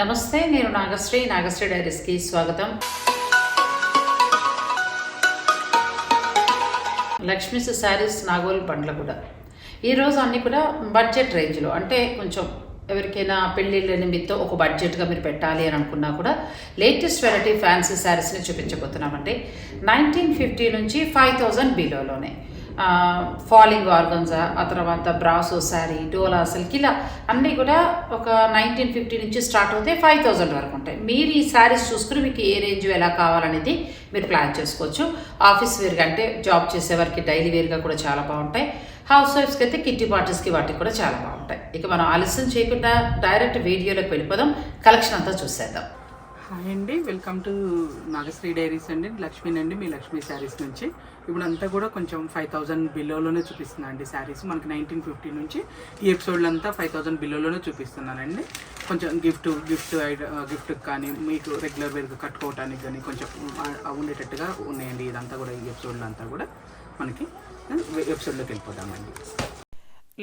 నమస్తే నేను నాగశ్రీ నాగశ్రీ డైరీస్కి స్వాగతం. లక్ష్మీస్ శారీస్ నాగోల్ బండ్లగూడ ఈరోజు అన్నీ కూడా బడ్జెట్ రేంజ్లో అంటే కొంచెం ఎవరికైనా పెళ్ళిళ్ళ నిమిత్తం ఒక బడ్జెట్గా మీరు పెట్టాలి అని అనుకున్నా కూడా లేటెస్ట్ వెరైటీ ఫ్యాన్సీ శారీస్ని చూపించబోతున్నామండి. నైన్టీన్ ఫిఫ్టీ నుంచి ఫైవ్ థౌజండ్ బిలోలోనే ఫాలింగ్ ఆర్గన్జా ఆ తర్వాత బ్రాసో శారీ డోలా సిల్క్ ఇలా అన్నీ కూడా ఒక నైన్టీన్ ఫిఫ్టీ నుంచి స్టార్ట్ అవుతాయి ఫైవ్ థౌజండ్ వరకు ఉంటాయి. మీరు ఈ శారీస్ చూసుకుని మీకు ఏ రేంజ్ ఎలా కావాలనేది మీరు ప్లాన్ చేసుకోవచ్చు. ఆఫీస్ వేర్గా అంటే జాబ్ చేసేవారికి డైలీ వేర్గా కూడా చాలా బాగుంటాయి. హౌస్ వైఫ్స్కి అయితే కిట్టి పార్టీస్కి వాటికి కూడా చాలా బాగుంటాయి. ఇక మనం ఆలస్యం చేయకుండా డైరెక్ట్ వీడియోలోకి వెళ్ళిపోదాం. కలెక్షన్ అంతా చూసేద్దాం. హాయ్ అండి. వెల్కమ్ టు నాగశ్రీ డైరీస్ అండి. లక్ష్మీనండి మీ లక్ష్మీ శారీస్ నుంచి. ఇప్పుడు అంతా కూడా కొంచెం ఫైవ్ థౌజండ్ బిలోలోనే చూపిస్తున్నాను అండి శారీస్. మనకి నైన్టీన్ ఫిఫ్టీ నుంచి ఈ ఎపిసోడ్లు అంతా ఫైవ్ థౌజండ్ బిలోలోనే చూపిస్తున్నానండి. కొంచెం గిఫ్ట్ గిఫ్ట్ గిఫ్ట్ కానీ మీకు రెగ్యులర్ వేర్గా కట్టుకోవడానికి కానీ కొంచెం ఉండేటట్టుగా ఉన్నాయండి ఇదంతా కూడా ఈ ఎపిసోడ్లు అంతా కూడా మనకి ఎపిసోడ్లోకి వెళ్ళిపోదామండి.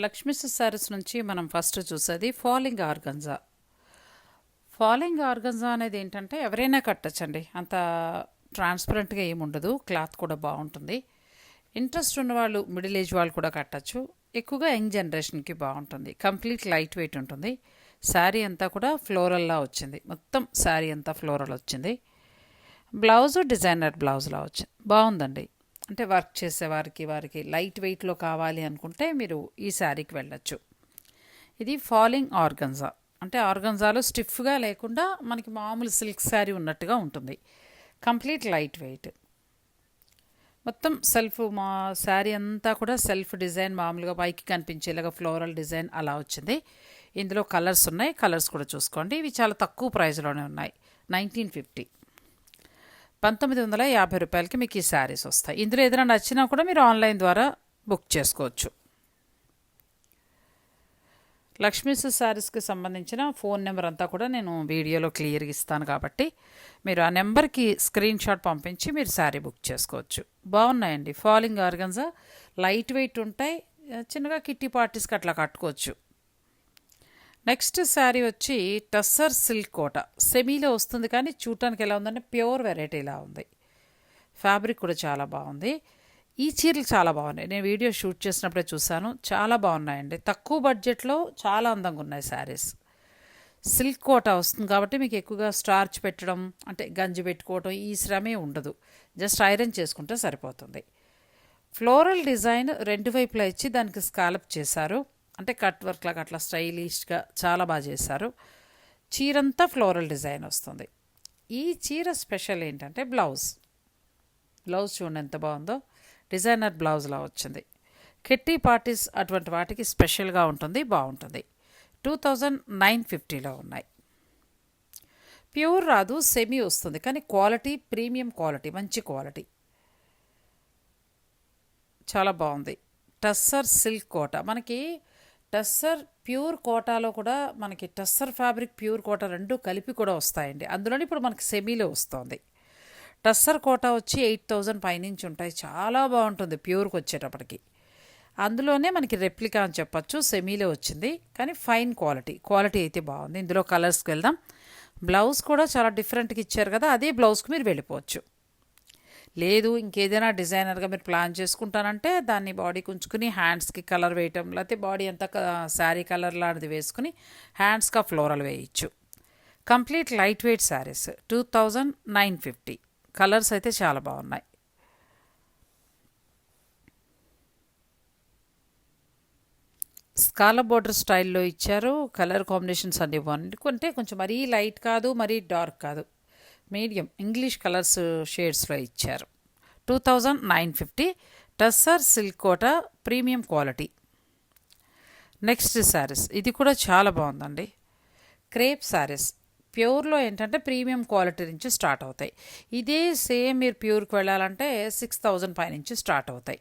లక్ష్మీ శారీస్ నుంచి మనం ఫస్ట్ చూసేది ఫాలింగ్ ఆర్గంజా ఫాలింగ్ ఆర్గంజా అనేది ఏంటంటే ఎవరైనా కట్టచ్చండి. అంత ట్రాన్స్పరెంట్గా ఏముండదు క్లాత్ కూడా బాగుంటుంది. ఇంట్రెస్ట్ ఉన్న వాళ్ళు మిడిల్ ఏజ్ వాళ్ళు కూడా కట్టచ్చు. ఎక్కువగా యంగ్ జనరేషన్కి బాగుంటుంది. కంప్లీట్ లైట్ వెయిట్ ఉంటుంది. శారీ అంతా కూడా ఫ్లోరల్లా వచ్చింది. మొత్తం శారీ అంతా ఫ్లోరల్ వచ్చింది. బ్లౌజ్ డిజైనర్ బ్లౌజ్లా వచ్చింది బాగుందండి. అంటే వర్క్ చేసే వారికి వారికి లైట్ వెయిట్లో కావాలి అనుకుంటే మీరు ఈ శారీకి వెళ్ళచ్చు. ఇది ఫాలింగ్ ఆర్గన్జా అంటే ఆర్గన్జాలో స్టిఫ్గా లేకుండా మనకి మామూలు సిల్క్ శారీ ఉన్నట్టుగా ఉంటుంది. Complete light weight. మొత్తం సెల్ఫ్ మా శారీ అంతా కూడా సెల్ఫ్ డిజైన్ మామూలుగా పైకి కనిపించేలాగా ఫ్లోరల్ డిజైన్ అలా వచ్చింది. ఇందులో కలర్స్ ఉన్నాయి. కలర్స్ కూడా చూసుకోండి. ఇవి చాలా తక్కువ ప్రైస్లోనే ఉన్నాయి. Nineteen fifty. పంతొమ్మిది వందల యాభై రూపాయలకి మీకు ఈ శారీస్ వస్తాయి. ఇందులో ఏదైనా నచ్చినా కూడా మీరు ఆన్లైన్ ద్వారా బుక్ చేసుకోవచ్చు. లక్ష్మీస్ శారీస్కి సంబంధించిన ఫోన్ నెంబర్ అంతా కూడా నేను వీడియోలో క్లియర్గా ఇస్తాను కాబట్టి మీరు ఆ నెంబర్కి స్క్రీన్ షాట్ పంపించి మీరు శారీ బుక్ చేసుకోవచ్చు. బాగున్నాయండి. ఫాలింగ్ ఆర్గన్జా లైట్ వెయిట్ ఉంటాయి చిన్నగా కిట్టి పార్టీస్కి అట్లా కట్టుకోవచ్చు. నెక్స్ట్ శారీ వచ్చి టస్సర్ సిల్క్ కోట. సెమీలో వస్తుంది కానీ చూడటానికి ఎలా ఉందంటే ప్యూర్ వెరైటీలా ఉంది. ఫ్యాబ్రిక్ కూడా చాలా బాగుంది. ఈ చీరలు చాలా బాగున్నాయి. నేను వీడియో షూట్ చేసినప్పుడే చూశాను. చాలా బాగున్నాయండి. తక్కువ బడ్జెట్లో చాలా అందంగా ఉన్నాయి శారీస్. సిల్క్ కోట వస్తుంది కాబట్టి మీకు ఎక్కువగా స్టార్చ్ పెట్టడం అంటే గంజి పెట్టుకోవడం ఈ శ్రమే ఉండదు. జస్ట్ ఐరన్ చేసుకుంటే సరిపోతుంది. ఫ్లోరల్ డిజైన్ రెండు వైపులా ఇచ్చి దానికి స్కాలప్ చేశారు. అంటే కట్ వర్క్ లాగా అట్లా స్టైలిష్గా చాలా బాగా చేశారు. చీరంతా ఫ్లోరల్ డిజైన్ వస్తుంది. ఈ చీర స్పెషల్ ఏంటంటే బ్లౌజ్. బ్లౌజ్ చూడండి ఎంత బాగుందో. డిజైనర్ బ్లౌజ్లా వచ్చింది. కిట్టి పార్టీస్ అటువంటి వాటికి స్పెషల్గా ఉంటుంది బాగుంటుంది. టూ థౌజండ్ నైన్ ఫిఫ్టీలో ఉన్నాయి. ప్యూర్ రాదు సెమీ వస్తుంది. కానీ క్వాలిటీ ప్రీమియం క్వాలిటీ మంచి క్వాలిటీ. చాలా బాగుంది. Tussar silk Kota. మనకి టస్సర్ ప్యూర్ కోటాలో కూడా మనకి టస్సర్ ఫ్యాబ్రిక్ ప్యూర్ కోట రెండు కలిపి కూడా వస్తాయండి. అందులోనే ఇప్పుడు మనకి సెమీలో వస్తుంది. టస్సర్ కోట వచ్చి ఎయిట్ థౌజండ్ పైనుంచి ఉంటాయి. చాలా బాగుంటుంది ప్యూర్కి వచ్చేటప్పటికి. అందులోనే మనకి రెప్లికా అని చెప్పచ్చు సెమీలో వచ్చింది. కానీ ఫైన్ క్వాలిటీ క్వాలిటీ అయితే బాగుంది. ఇందులో కలర్స్కి వెళ్దాం. బ్లౌజ్ కూడా చాలా డిఫరెంట్గా ఇచ్చారు కదా అదే బ్లౌజ్కి మీరు వెళ్ళిపోవచ్చు. లేదు ఇంకేదైనా డిజైనర్గా మీరు ప్లాన్ చేసుకుంటానంటే దాన్ని బాడీకి ఉంచుకుని హ్యాండ్స్కి కలర్ వేయటం లేకపోతే బాడీ అంతా శారీ కలర్ లాంటిది వేసుకుని హ్యాండ్స్కి ఫ్లోరల్ వేయచ్చు. Complete light weight saris two thousand nine fifty. Colours అయితే చాలా బాగున్నాయి. స్కాల బోర్డర్ స్టైల్లో ఇచ్చారు. కలర్ కాంబినేషన్స్ అన్ని బాగున్నాయి అంటే కొంచెం మరీ లైట్ కాదు మరీ డార్క్ కాదు. మీడియం ఇంగ్లీష్ కలర్స్ షేడ్స్లో ఇచ్చారు. Two thousand nine fifty tussar silk Kota premium quality. Next saris. ఇది కూడా చాలా బాగుందండి. క్రేప్ శారీస్. ప్యూర్లో ఏంటంటే ప్రీమియం క్వాలిటీ నుంచి స్టార్ట్ అవుతాయి. ఇదే సేమ్ మీరు ప్యూర్కి వెళ్ళాలంటే సిక్స్ థౌజండ్ పై నుంచి స్టార్ట్ అవుతాయి.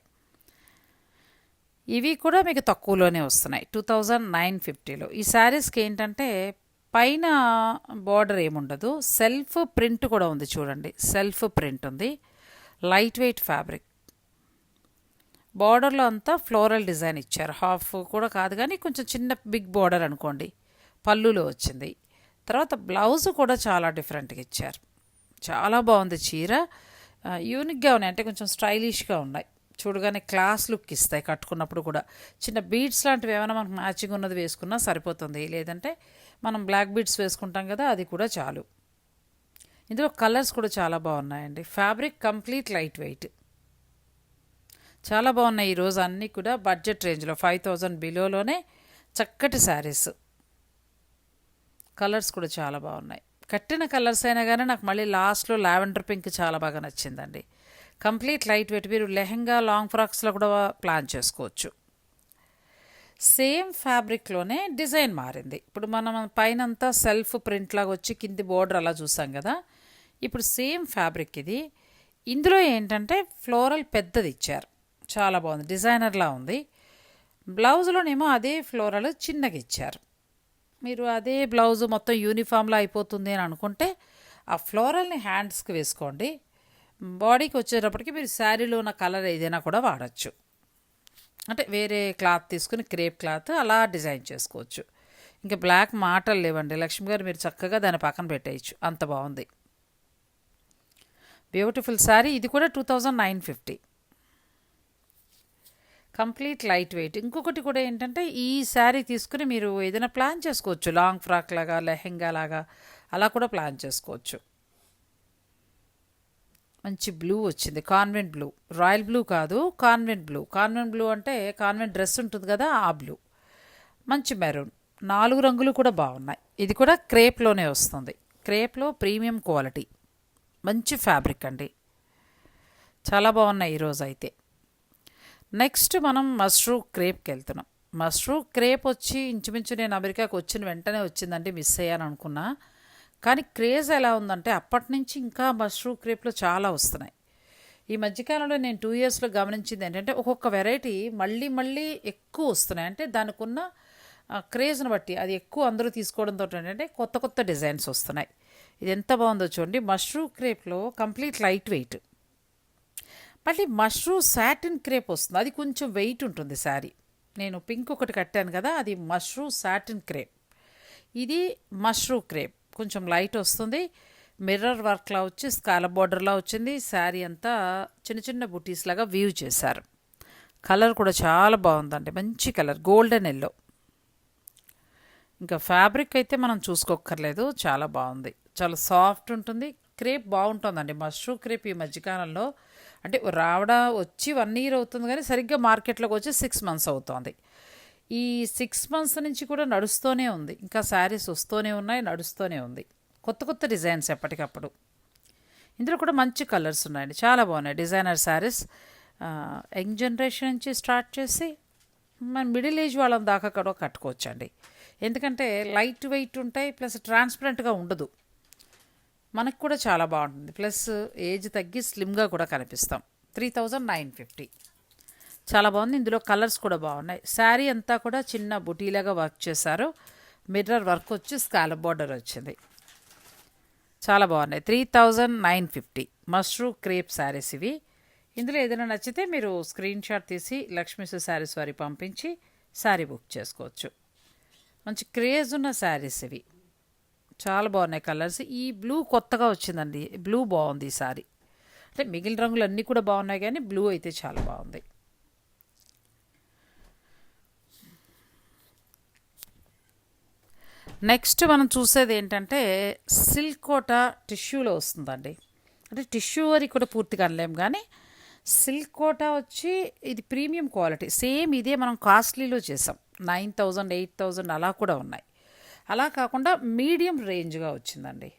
ఇవి కూడా మీకు తక్కువలోనే వస్తున్నాయి టూ థౌజండ్ నైన్ ఫిఫ్టీలో. ఈ శారీస్కి ఏంటంటే పైన బార్డర్ ఏముండదు సెల్ఫ్ ప్రింట్ కూడా ఉంది చూడండి సెల్ఫ్ ప్రింట్ ఉంది లైట్ వెయిట్ ఫ్యాబ్రిక్. బార్డర్లో అంతా ఫ్లోరల్ డిజైన్ ఇచ్చారు హాఫ్ కూడా కాదు కానీ కొంచెం చిన్న బిగ్ బార్డర్ అనుకోండి పళ్ళులో వచ్చింది. తర్వాత బ్లౌజ్ కూడా చాలా డిఫరెంట్గా ఇచ్చారు. చాలా బాగుంది చీర. యూనిక్గా ఉన్నాయి. అంటే కొంచెం స్టైలిష్గా ఉన్నాయి. చూడగానే క్లాస్ లుక్ ఇస్తాయి కట్టుకున్నప్పుడు కూడా. చిన్న బీడ్స్ లాంటివి ఏమైనా మనకు మ్యాచింగ్ ఉన్నది వేసుకున్నా సరిపోతుంది. లేదంటే మనం బ్లాక్ బీడ్స్ వేసుకుంటాం కదా అది కూడా చాలు. ఇందులో కలర్స్ కూడా చాలా బాగున్నాయండి. ఫ్యాబ్రిక్ కంప్లీట్ లైట్ వెయిట్ చాలా బాగున్నాయి ఈరోజు అన్నీ కూడా. బడ్జెట్ రేంజ్లో ఫైవ్ థౌజండ్ బిలోలోనే చక్కటి శారీస్ కలర్స్ కూడా చాలా బాగున్నాయి. కట్టిన కలర్స్ అయినా కానీ నాకు మళ్ళీ లాస్ట్లో లావెండర్ పింక్ చాలా బాగా నచ్చిందండి. కంప్లీట్ లైట్ వెయిట్ మీరు లెహంగా లాంగ్ ఫ్రాక్స్లో కూడా ప్లాన్ చేసుకోవచ్చు. సేమ్ ఫ్యాబ్రిక్లోనే డిజైన్ మారింది. ఇప్పుడు మనం పైన అంతా సెల్ఫ్ ప్రింట్ లాగా వచ్చి కింది బోర్డర్ అలా చూసాం కదా. ఇప్పుడు సేమ్ ఫ్యాబ్రిక్ ఇది. ఇందులో ఏంటంటే ఫ్లోరల్ పెద్దది ఇచ్చారు. చాలా బాగుంది. డిజైనర్లా ఉంది. బ్లౌజ్లోనేమో అదే ఫ్లోరల్ చిన్నగా ఇచ్చారు. మీరు అదే బ్లౌజ్ మొత్తం యూనిఫామ్లో అయిపోతుంది అని అనుకుంటే ఆ ఫ్లోరల్ని హ్యాండ్స్కి వేసుకోండి. బాడీకి వచ్చేటప్పటికి మీరు శారీలో ఉన్న కలర్ ఏదైనా కూడా వాడచ్చు. అంటే వేరే క్లాత్ తీసుకుని క్రేప్ క్లాత్ అలా డిజైన్ చేసుకోవచ్చు. ఇంకా బ్లాక్ మాటలు లేవండి. లక్ష్మి గారు మీరు చక్కగా దాని పక్కన పెట్టేయచ్చు. అంత బాగుంది. బ్యూటిఫుల్ శారీ. ఇది కూడా two thousand nine fifty. Complete light weight. ఇంకొకటి కూడా ఏంటంటే ఈ శారీ తీసుకుని మీరు ఏదైనా ప్లాన్ చేసుకోవచ్చు. లాంగ్ ఫ్రాక్ లాగా లెహెంగా లాగా అలా కూడా ప్లాన్ చేసుకోవచ్చు. మంచి బ్లూ వచ్చింది. Convent blue. రాయల్ బ్లూ కాదు కాన్వెంట్ బ్లూ. కాన్వెంట్ బ్లూ అంటే కాన్వెంట్ డ్రెస్ ఉంటుంది కదా ఆ బ్లూ. మంచి మెరూన్. నాలుగు రంగులు కూడా బాగున్నాయి. ఇది కూడా క్రేప్లోనే వస్తుంది. క్రేప్లో ప్రీమియం క్వాలిటీ. మంచి ఫ్యాబ్రిక్ అండి. చాలా బాగున్నాయి ఈరోజు అయితే నెక్స్ట్ మనం మష్రూ క్రేప్కి వెళ్తున్నాం. మష్రూ క్రేప్ వచ్చి ఇంచుమించు నేను అమెరికాకి వచ్చిన వెంటనే వచ్చిందంటే మిస్ అయ్యాను అనుకున్నా. కానీ క్రేజ్ ఎలా ఉందంటే అప్పటి నుంచి ఇంకా మష్రూ క్రేప్లో చాలా వస్తున్నాయి. ఈ మధ్యకాలంలో నేను టూ ఇయర్స్లో గమనించింది ఏంటంటే ఒక్కొక్క వెరైటీ మళ్ళీ మళ్ళీ ఎక్కువ వస్తున్నాయి. అంటే దానికి ఉన్న క్రేజ్ని బట్టి అది ఎక్కువ అందరూ తీసుకోవడంతో ఏంటంటే కొత్త కొత్త డిజైన్స్ వస్తున్నాయి. ఇది ఎంత బాగుందో చూడండి. మష్రూ క్రేప్లో కంప్లీట్ లైట్ వెయిట్. మళ్ళీ మష్రూ సాటిన్ క్రేప్ వస్తుంది. అది కొంచెం వెయిట్ ఉంటుంది శారీ. నేను పింక్ ఒకటి కట్టాను కదా అది మష్రూ సాటిన్ క్రేప్. ఇది మష్రూ క్రేప్. కొంచెం లైట్ వస్తుంది. మిర్రర్ వర్క్లా వచ్చి స్కాల బార్డర్లా వచ్చింది. శారీ అంతా చిన్న చిన్న బుటీస్ లాగా వ్యూ చేశారు. కలర్ కూడా చాలా బాగుందండి. మంచి కలర్. Golden yellow. ఇంకా ఫ్యాబ్రిక్ అయితే మనం చూసుకోక్కర్లేదు. చాలా బాగుంది. చాలా సాఫ్ట్ ఉంటుంది. క్రేప్ బాగుంటుందండి. మష్రూ క్రేప్ ఈ మధ్యకాలంలో అంటే రావడం వచ్చి వన్ ఇయర్ అవుతుంది కానీ సరిగ్గా మార్కెట్లోకి వచ్చి సిక్స్ మంత్స్ అవుతుంది. ఈ సిక్స్ మంత్స్ నుంచి కూడా నడుస్తూనే ఉంది. ఇంకా శారీస్ వస్తూనే ఉన్నాయి నడుస్తూనే ఉంది. కొత్త కొత్త డిజైన్స్ ఎప్పటికప్పుడు. ఇందులో కూడా మంచి కలర్స్ ఉన్నాయండి. చాలా బాగున్నాయి డిజైనర్ శారీస్. యంగ్ జనరేషన్ నుంచి స్టార్ట్ చేసి మన మిడిల్ ఏజ్ వాళ్ళం దాకా కూడా కట్టుకోవచ్చండి. ఎందుకంటే లైట్ వెయిట్ ఉంటాయి ప్లస్ ట్రాన్స్పరెంట్గా ఉండదు. మనకు కూడా చాలా బాగుంటుంది. ప్లస్ ఏజ్ తగ్గి స్లిమ్గా కూడా కనిపిస్తాం. Three thousand nine fifty. చాలా బాగుంది. ఇందులో కలర్స్ కూడా బాగున్నాయి. శారీ అంతా కూడా చిన్న బుటీలాగా వర్క్ చేశారు. మిర్రర్ వర్క్ వచ్చి స్కాలప్ బార్డర్ వచ్చింది. చాలా బాగున్నాయి. Three thousand nine fifty. Mashru crepe saris ఇవి. ఇందులో ఏదైనా నచ్చితే మీరు స్క్రీన్ షాట్ తీసి లక్ష్మీస్ శారీస్ వారికి పంపించి శారీ బుక్ చేసుకోవచ్చు. మంచి క్రేజ్ ఉన్న శారీస్ ఇవి. చాలా బాగున్నాయి కలర్స్. ఈ బ్లూ కొత్తగా వచ్చిందండి. బ్లూ బాగుంది ఈ సారీ. అంటే మిగిలిన రంగులు అన్నీ కూడా బాగున్నాయి కానీ బ్లూ అయితే చాలా బాగుంది. నెక్స్ట్ మనం చూసేది ఏంటంటే సిల్క్ కోట టిష్యూలో వస్తుందండి. అంటే టిష్యూ అని కూడా పూర్తిగా అనలేము కానీ సిల్క్ కోట వచ్చి ఇది ప్రీమియం క్వాలిటీ. సేమ్ ఇదే మనం కాస్ట్లీలో చేసాం. నైన్ థౌజండ్ ఎయిట్ థౌజండ్ అలా కూడా ఉన్నాయి. అలా కాకుండా మీడియం రేంజ్గా వచ్చిందండి.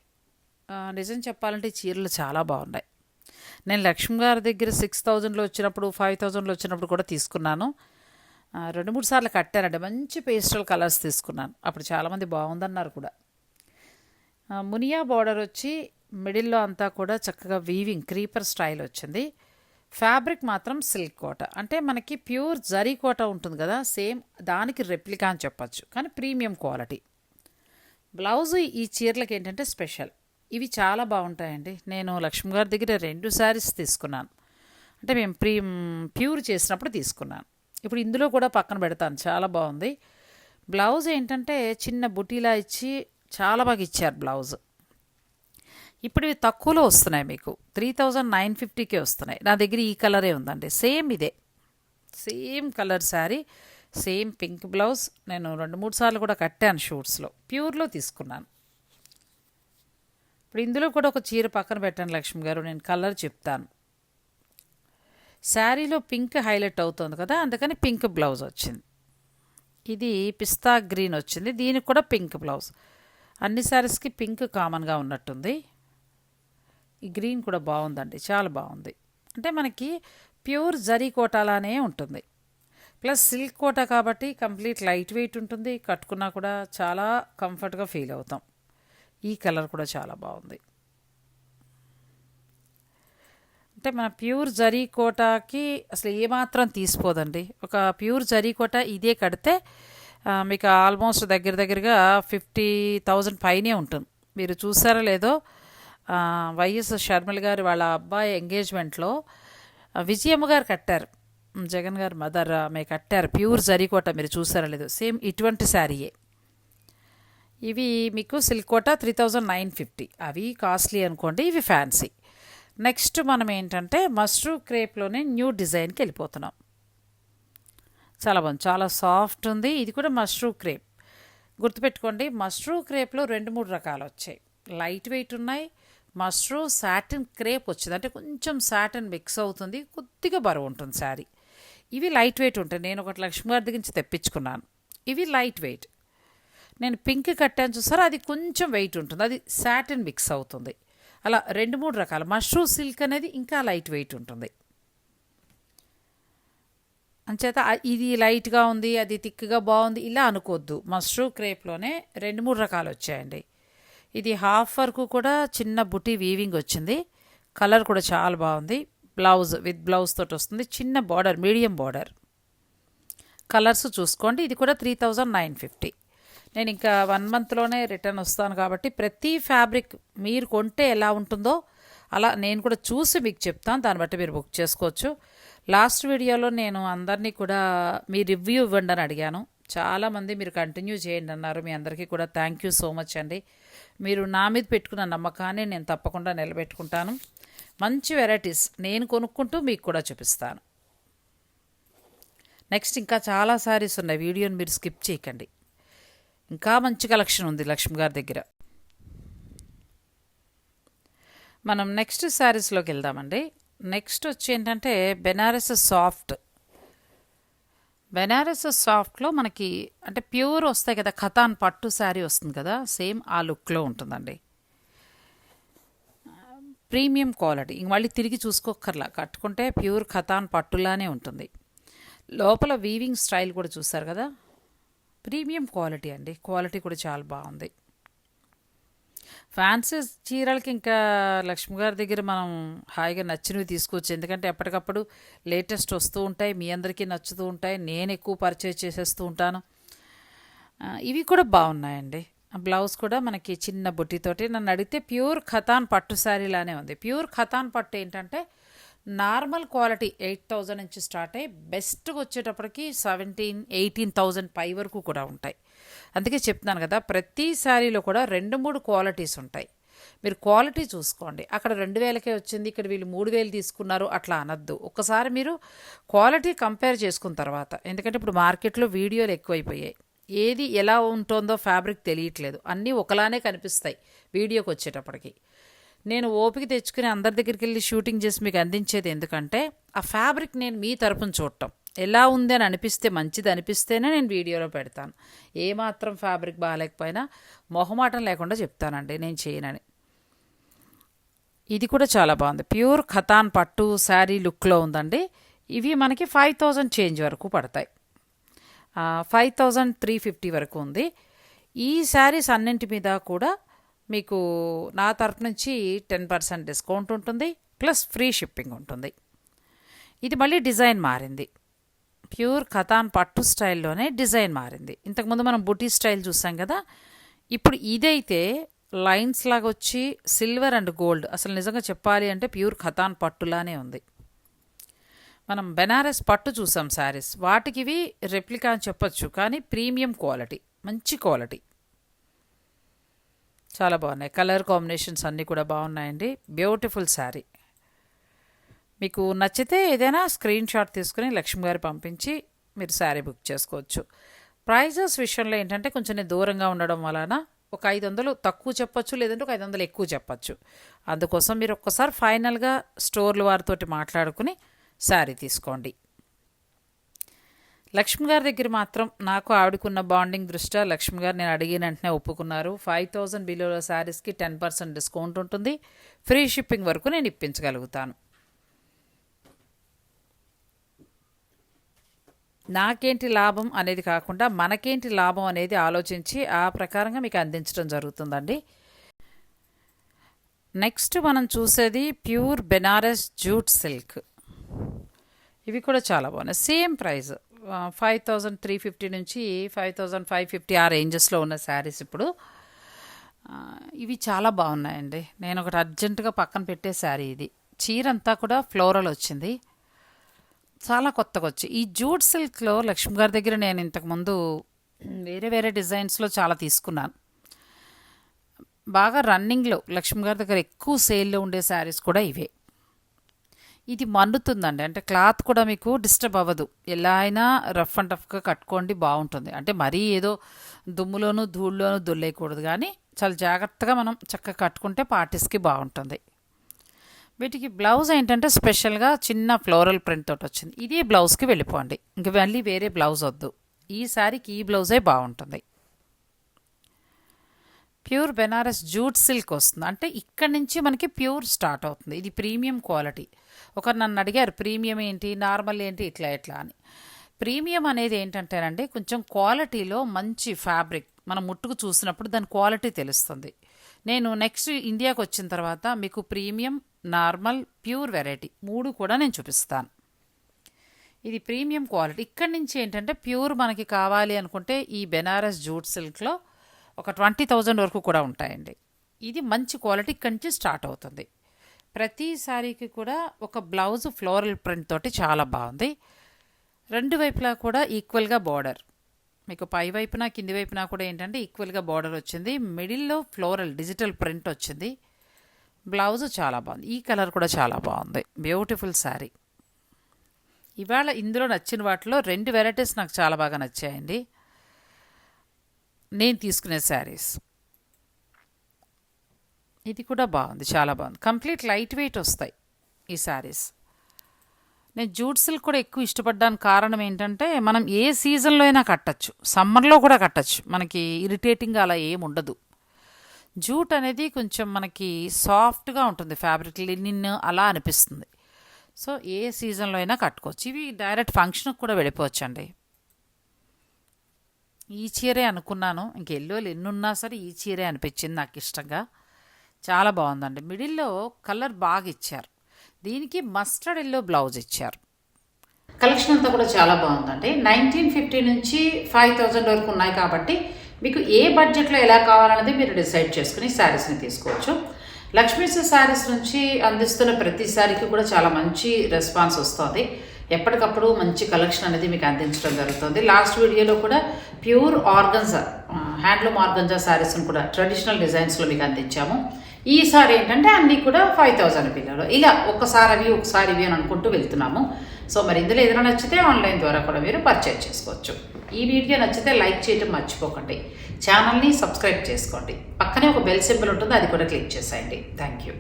నిజం చెప్పాలంటే చీరలు చాలా బాగున్నాయి. నేను లక్ష్మి గారి దగ్గర సిక్స్ థౌజండ్లో వచ్చినప్పుడు ఫైవ్ థౌజండ్లో వచ్చినప్పుడు కూడా తీసుకున్నాను. రెండు మూడు సార్లు కట్టానండి. మంచి పేస్టల్ కలర్స్ తీసుకున్నాను. అప్పుడు చాలామంది బాగుందన్నారు కూడా. మునియా బార్డర్ వచ్చి మిడిల్లో అంతా కూడా చక్కగా వీవింగ్ క్రీపర్ స్టైల్ వచ్చింది. ఫ్యాబ్రిక్ మాత్రం సిల్క్ కోట. అంటే మనకి ప్యూర్ జరీ కోట ఉంటుంది కదా సేమ్ దానికి రెప్లికా అని చెప్పొచ్చు. కానీ ప్రీమియం క్వాలిటీ బ్లౌజ్ ఈ చీరలకి ఏంటంటే స్పెషల్. ఇవి చాలా బాగుంటాయండి. నేను లక్ష్మి గారి దగ్గర రెండు శారీస్ తీసుకున్నాను. అంటే మేము ప్రీ ప్యూర్ చేసినప్పుడు తీసుకున్నాను. ఇప్పుడు ఇందులో కూడా పక్కన పెడతాను. చాలా బాగుంది. బ్లౌజ్ ఏంటంటే చిన్న బుటీలా ఇచ్చి చాలా బాగా ఇచ్చారు బ్లౌజ్. ఇప్పుడు ఇవి తక్కువలో వస్తున్నాయి మీకు. త్రీ థౌజండ్ నైన్ ఫిఫ్టీకే వస్తున్నాయి. నా దగ్గర ఈ కలరే ఉందండి. సేమ్ ఇదే. Same colour sari. Same pink blouse నేను రెండు మూడు సార్లు కూడా కట్టాను షూట్స్లో. ప్యూర్లో తీసుకున్నాను. ఇప్పుడు ఇందులో కూడా ఒక చీర పక్కన పెట్టాను లక్ష్మి గారు నేను కలర్ చెప్తాను. శారీలో పింక్ హైలైట్ అవుతుంది కదా అందుకని పింక్ బ్లౌజ్ వచ్చింది. ఇది పిస్తా గ్రీన్ వచ్చింది దీనికి కూడా పింక్ బ్లౌజ్. అన్ని శారీస్కి పింక్ కామన్గా ఉన్నట్టుంది. ఈ గ్రీన్ కూడా బాగుందండి చాలా బాగుంది. అంటే మనకి ప్యూర్ జరీ కోటాలానే ఉంటుంది. ప్లస్ సిల్క్ కోట కాబట్టి కంప్లీట్ లైట్ వెయిట్ ఉంటుంది. కట్టుకున్నా కూడా చాలా కంఫర్ట్గా ఫీల్ అవుతాం. ఈ కలర్ కూడా చాలా బాగుంది. అంటే మన ప్యూర్ జరీ కోటాకి అసలు ఏమాత్రం తీసిపోదండి ఒక ప్యూర్ జరీ కోట ఇదే కడితే మీకు ఆల్మోస్ట్ దగ్గర దగ్గరగా ఫిఫ్టీ థౌజండ్ పైనే ఉంటుంది. మీరు చూసారో లేదో వైఎస్ షర్మిల్ గారు వాళ్ళ అబ్బాయి ఎంగేజ్మెంట్లో విజయమ్మ గారు కట్టారు. జగన్ గారు మదర్ ఆమె కట్టారు. ప్యూర్ జరీకోట మీరు చూసారో లేదు. సేమ్ ఇటువంటి శారీయే. ఇవి మీకు silk Kota three thousand nine fifty. అవి కాస్ట్లీ అనుకోండి ఇవి ఫ్యాన్సీ. నెక్స్ట్ మనం ఏంటంటే మస్ట్రూ క్రేప్లోనే న్యూ డిజైన్కి వెళ్ళిపోతున్నాం. చాలా బాగుంది. చాలా సాఫ్ట్ ఉంది. ఇది కూడా మస్ట్రూ క్రేప్. గుర్తుపెట్టుకోండి మస్ట్రూ క్రేప్లో రెండు మూడు రకాలు వచ్చాయి. లైట్ వెయిట్ ఉన్నాయి మస్ట్రూ సాటిన్ క్రేప్ వచ్చింది. అంటే కొంచెం సాటిన్ మిక్స్ అవుతుంది కొద్దిగా బరువు ఉంటుంది శారీ. ఇవి లైట్ వెయిట్ ఉంటాయి. నేను ఒకటి లక్ష్మీగారి నుంచి తెప్పించుకున్నాను. ఇవి లైట్ వెయిట్. నేను పింక్ కట్టాను చూసారా? అది కొంచెం వెయిట్ ఉంటుంది. అది సాటిన్ మిక్స్ అవుతుంది. అలా రెండు మూడు రకాల. మష్రూమ్ సిల్క్ అనేది ఇంకా లైట్ వెయిట్ ఉంటుంది. అంచేత ఇది లైట్గా ఉంది అది థిక్గా బాగుంది ఇలా అనుకోవద్దు మష్రూ క్రేప్లోనే రెండు మూడు రకాలు వచ్చాయండి. ఇది హాఫ్ వరకు కూడా చిన్న బుటీ వీవింగ్ వచ్చింది. కలర్ కూడా చాలా బాగుంది. బ్లౌజ్ విత్ బ్లౌజ్ తోటి వస్తుంది. చిన్న బార్డర్ మీడియం బార్డర్. కలర్స్ చూసుకోండి. ఇది కూడా త్రీ థౌజండ్ నైన్ ఫిఫ్టీ. నేను ఇంకా వన్ మంత్లోనే రిటర్న్ వస్తాను కాబట్టి ప్రతి ఫ్యాబ్రిక్ మీరు కొంటే ఎలా ఉంటుందో అలా నేను కూడా చూసి మీకు చెప్తాను. దాన్ని బట్టి మీరు బుక్ చేసుకోవచ్చు. లాస్ట్ వీడియోలో నేను అందరినీ కూడా మీ రివ్యూ ఇవ్వండి అని అడిగాను. చాలామంది మీరు కంటిన్యూ చేయండి అన్నారు. మీ అందరికీ కూడా థ్యాంక్ యూ సో మచ్ అండి. మీరు నా మీద పెట్టుకున్న నమ్మకాన్ని నేను తప్పకుండా నిలబెట్టుకుంటాను. మంచి వెరైటీస్ నేను కొనుక్కుంటూ మీకు కూడా చూపిస్తాను. నెక్స్ట్ ఇంకా చాలా సారీస్ ఉన్నాయి. వీడియోని మీరు స్కిప్ చేయకండి. ఇంకా మంచి కలెక్షన్ ఉంది లక్ష్మి గారి దగ్గర. మనం నెక్స్ట్ శారీస్లోకి వెళ్దామండి. నెక్స్ట్ వచ్చి ఏంటంటే బెనారస్ సాఫ్ట్. బెనారస్ సాఫ్ట్లో మనకి అంటే ప్యూర్ వస్తాయి కదా ఖతాన్ పట్టు శారీ వస్తుంది కదా సేమ్ ఆ లుక్లో ఉంటుందండి. Premium quality. ఇంక మళ్ళీ తిరిగి చూసుకోక్కర్లా. కట్టుకుంటే ప్యూర్ ఖతాన్ పట్టులానే ఉంటుంది. లోపల వీవింగ్ స్టైల్ కూడా చూసారు కదా? ప్రీమియం క్వాలిటీ అండి. క్వాలిటీ కూడా చాలా బాగుంది. ఫ్యాన్సీ చీరలకి ఇంకా లక్ష్మి గారి దగ్గర మనం హాయిగా నచ్చినవి తీసుకోవచ్చు ఎందుకంటే ఎప్పటికప్పుడు లేటెస్ట్ వస్తూ ఉంటాయి. మీ అందరికీ నచ్చుతూ ఉంటాయి. నేను ఎక్కువ పర్చేజ్ చేసేస్తూ ఉంటాను. ఇవి కూడా బాగున్నాయండి. బ్లౌజ్ కూడా మనకి చిన్న బుట్టితోటి. నన్ను అడిగితే ప్యూర్ ఖతాన్ పట్టు శారీలానే ఉంది. ప్యూర్ ఖతాన్ పట్టు ఏంటంటే నార్మల్ క్వాలిటీ ఎయిట్ థౌజండ్ నుంచి స్టార్ట్ అయ్యి బెస్ట్గా వచ్చేటప్పటికి సెవెంటీన్ ఎయిటీన్ థౌజండ్ పై వరకు కూడా ఉంటాయి. అందుకే చెప్తున్నాను కదా ప్రతి శారీలో కూడా రెండు మూడు క్వాలిటీస్ ఉంటాయి. మీరు క్వాలిటీ చూసుకోండి. అక్కడ రెండు వేలకే వచ్చింది ఇక్కడ వీళ్ళు మూడు వేలు తీసుకున్నారు అట్లా అనద్దు. ఒకసారి మీరు క్వాలిటీ కంపేర్ చేసుకున్న తర్వాత ఎందుకంటే ఇప్పుడు మార్కెట్లో వీడియోలు ఎక్కువైపోయాయి. ఏది ఎలా ఉంటుందో ఫ్యాబ్రిక్ తెలియట్లేదు. అన్నీ ఒకలానే కనిపిస్తాయి వీడియోకి వచ్చేటప్పటికి నేను ఓపిక తెచ్చుకుని అందరి దగ్గరికి వెళ్ళి షూటింగ్ చేసి మీకు అందించేది ఎందుకంటే ఆ ఫ్యాబ్రిక్ నేను మీ తరపున చూడటం. ఎలా ఉంది అని అనిపిస్తే మంచిది అనిపిస్తేనే నేను వీడియోలో పెడతాను. ఏమాత్రం ఫ్యాబ్రిక్ బాగాలేకపోయినా మొహమాటం లేకుండా చెప్తానండి నేను చేయనని. ఇది కూడా చాలా బాగుంది. ప్యూర్ ఖతాన్ పట్టు శారీ లుక్లో ఉందండి. ఇవి మనకి ఫైవ్ థౌజండ్ చేంజ్ వరకు పడతాయి. ఫైవ్ థౌజండ్ త్రీ ఫిఫ్టీ వరకు ఉంది. ఈ శారీస్ అన్నింటి మీద కూడా మీకు నా తరపు నుంచి టెన్ పర్సెంట్ డిస్కౌంట్ ఉంటుంది ప్లస్ ఫ్రీ షిప్పింగ్ ఉంటుంది. ఇది మళ్ళీ డిజైన్ మారింది. ప్యూర్ కథాన్ పట్టు స్టైల్లోనే డిజైన్ మారింది. ఇంతకుముందు మనం బుటీ స్టైల్ చూసాం కదా ఇప్పుడు ఇదైతే లైన్స్ లాగా వచ్చి సిల్వర్ అండ్ గోల్డ్ అసలు నిజంగా చెప్పాలి అంటే ప్యూర్ ఖతాన్ పట్టులానే ఉంది. మనం బెనారస్ పట్టు చూసాం శారీస్. వాటికి ఇవి రెప్లికా అని చెప్పొచ్చు కానీ ప్రీమియం క్వాలిటీ మంచి క్వాలిటీ. చాలా బాగున్నాయి. కలర్ కాంబినేషన్స్ అన్నీ కూడా బాగున్నాయండి. బ్యూటిఫుల్ శారీ. మీకు నచ్చితే ఏదైనా స్క్రీన్ షాట్ తీసుకుని లక్ష్మి గారు పంపించి మీరు శారీ బుక్ చేసుకోవచ్చు. ప్రైజెస్ విషయంలో ఏంటంటే కొంచెం దూరంగా ఉండడం వలన ఒక ఐదు వందలు తక్కువ చెప్పొచ్చు లేదంటే ఒక ఐదు వందలు ఎక్కువ చెప్పచ్చు. అందుకోసం మీరు ఒక్కసారి ఫైనల్గా స్టోర్లు వారితోటి మాట్లాడుకుని శారీ తీసుకోండి. లక్ష్మి గారి దగ్గర మాత్రం నాకు ఆవిడకున్న బాండింగ్ దృష్ట్యా లక్ష్మి గారు నేను అడిగిన వెంటనే ఒప్పుకున్నారు. ఫైవ్ థౌజండ్ బిలోల శారీస్కి టెన్ పర్సెంట్ డిస్కౌంట్ ఉంటుంది. ఫ్రీ షిప్పింగ్ వరకు నేను ఇప్పించగలుగుతాను. నాకేంటి లాభం అనేది కాకుండా మనకేంటి లాభం అనేది ఆలోచించి ఆ ప్రకారంగా మీకు అందించడం జరుగుతుందండి. నెక్స్ట్ మనం చూసేది ప్యూర్ బెనారస్ జూట్ సిల్క్. ఇవి కూడా చాలా బాగున్నాయి. Same price five thousand three fifty నుంచి ఫైవ్ థౌజండ్ ఫైవ్ ఫిఫ్టీ ఆ రేంజెస్లో ఉన్న శారీస్ ఇప్పుడు. ఇవి చాలా బాగున్నాయండి. నేను ఒకటి అర్జెంటుగా పక్కన పెట్టే శారీ ఇది. చీర అంతా కూడా ఫ్లోరల్ వచ్చింది. చాలా కొత్తగా వచ్చి ఈ జూట్ సిల్క్లో లక్ష్మి గారి దగ్గర నేను ఇంతకుముందు వేరే వేరే డిజైన్స్లో చాలా తీసుకున్నాను. బాగా రన్నింగ్లో లక్ష్మి గారి దగ్గర ఎక్కువ సేల్లో ఉండే శారీస్ కూడా ఇవే. ఇది మన్నుతుందండి అంటే క్లాత్ కూడా మీకు డిస్టర్బ్ అవ్వదు. ఎలా అయినా రఫ్ అండ్ టఫ్గా కట్టుకోండి బాగుంటుంది. అంటే మరీ ఏదో దుమ్ములోనూ ధూళ్ళోనూ దొల్లేయకూడదు. కానీ చాలా జాగ్రత్తగా మనం చక్కగా కట్టుకుంటే పార్టీస్కి బాగుంటుంది. వీటికి బ్లౌజ్ ఏంటంటే స్పెషల్గా చిన్న ఫ్లోరల్ ప్రింట్ తోటి వచ్చింది. ఇదే బ్లౌజ్కి వెళ్ళిపోండి. ఇంక మళ్ళీ వేరే బ్లౌజ్ వద్దు. ఈ శారీకి ఈ బ్లౌజే బాగుంటుంది. ప్యూర్ బెనారస్ జూట్ సిల్క్ వస్తుంది. అంటే ఇక్కడి నుంచి మనకి ప్యూర్ స్టార్ట్ అవుతుంది. ఇది ప్రీమియం క్వాలిటీ. ఒకరు నన్ను అడిగారు ప్రీమియం ఏంటి? నార్మల్ ఏంటి? ఇట్లా ఇట్లా అని. ప్రీమియం అనేది ఏంటంటేనండి కొంచెం క్వాలిటీలో మంచి ఫ్యాబ్రిక్ మనం ముట్టుకు చూసినప్పుడు దాని క్వాలిటీ తెలుస్తుంది. నేను నెక్స్ట్ ఇండియాకి వచ్చిన తర్వాత మీకు ప్రీమియం నార్మల్ ప్యూర్ వెరైటీ మూడు కూడా నేను చూపిస్తాను. ఇది ప్రీమియం క్వాలిటీ. ఇక్కడి నుంచి ఏంటంటే ప్యూర్ మనకి కావాలి అనుకుంటే ఈ బెనారస్ జూట్ సిల్క్లో ఒక ట్వంటీ థౌజండ్ వరకు కూడా ఉంటాయండి. ఇది మంచి క్వాలిటీ కంచి స్టార్ట్ అవుతుంది. ప్రతి సారీకి కూడా ఒక బ్లౌజ్ ఫ్లోరల్ ప్రింట్ తోటి చాలా బాగుంది. రెండు వైపులా కూడా ఈక్వల్గా బార్డర్ మీకు పై వైపున కింది వైపున కూడా ఏంటంటే ఈక్వల్గా బార్డర్ వచ్చింది. మిడిల్లో ఫ్లోరల్ డిజిటల్ ప్రింట్ వచ్చింది. బ్లౌజ్ చాలా బాగుంది. ఈ కలర్ కూడా చాలా బాగుంది. బ్యూటిఫుల్ శారీ ఇవాళ ఇందులో నచ్చిన వాటిలో రెండు వెరైటీస్ నాకు చాలా బాగా నచ్చాయండి. నేను తీసుకునే శారీస్. ఇది కూడా బాగుంది చాలా బాగుంది. కంప్లీట్ లైట్ వెయిట్ వస్తాయి ఈ శారీస్. నేను జూట్ సిల్క్ కూడా ఎక్కువ ఇష్టపడడానికి కారణం ఏంటంటే మనం ఏ సీజన్లో అయినా కట్టచ్చు. సమ్మర్లో కూడా కట్టచ్చు. మనకి ఇరిటేటింగ్ అలా ఏమి ఉండదు. జూట్ అనేది కొంచెం మనకి సాఫ్ట్గా ఉంటుంది ఫ్యాబ్రిక్ లినిన్ అలా అనిపిస్తుంది. సో ఏ సీజన్లో అయినా కట్టుకోవచ్చు. ఇవి డైరెక్ట్ ఫంక్షన్కి కూడా వెళ్ళిపోవచ్చు అండి ఈ చీరే అనుకున్నాను. ఇంక ఎన్నున్నా సరే ఈ చీరే అనిపించింది నాకు ఇష్టంగా. చాలా బాగుందండి. మిడిల్లో కలర్ బాగా ఇచ్చారు. దీనికి మస్టర్డ్ ఎల్లో బ్లౌజ్ ఇచ్చారు. కలెక్షన్ అంతా కూడా చాలా బాగుందండి. నైన్టీన్ ఫిఫ్టీ నుంచి ఫైవ్ థౌజండ్ వరకు ఉన్నాయి కాబట్టి మీకు ఏ బడ్జెట్లో ఎలా కావాలనేది మీరు డిసైడ్ చేసుకుని శారీస్ని తీసుకోవచ్చు. లక్ష్మీస్ శారీస్ నుంచి అందిస్తున్న ప్రతి శారీకి కూడా చాలా మంచి రెస్పాన్స్ వస్తుంది. ఎప్పటికప్పుడు మంచి కలెక్షన్ అనేది మీకు అందించడం జరుగుతుంది. లాస్ట్ వీడియోలో కూడా ప్యూర్ ఆర్గన్జా హ్యాండ్లూమ్ ఆర్గన్జా శారీస్ని కూడా ట్రెడిషనల్ డిజైన్స్లో మీకు అందించాము. ఈసారి ఏంటంటే అన్నీ కూడా ఫైవ్ థౌజండ్ పిల్లలు ఇలా ఒకసారి అవి ఒకసారి ఇవి అని అనుకుంటూ వెళ్తున్నాము. సో మరి ఇందులో ఏదైనా నచ్చితే ఆన్లైన్ ద్వారా కూడా మీరు పర్చేజ్ చేసుకోవచ్చు. ఈ వీడియో నచ్చితే లైక్ చేయడం మర్చిపోకండి. ఛానల్ని సబ్స్క్రైబ్ చేసుకోండి. పక్కనే ఒక బెల్ సింబల్ ఉంటుంది అది కూడా క్లిక్ చేసేయండి. Thank you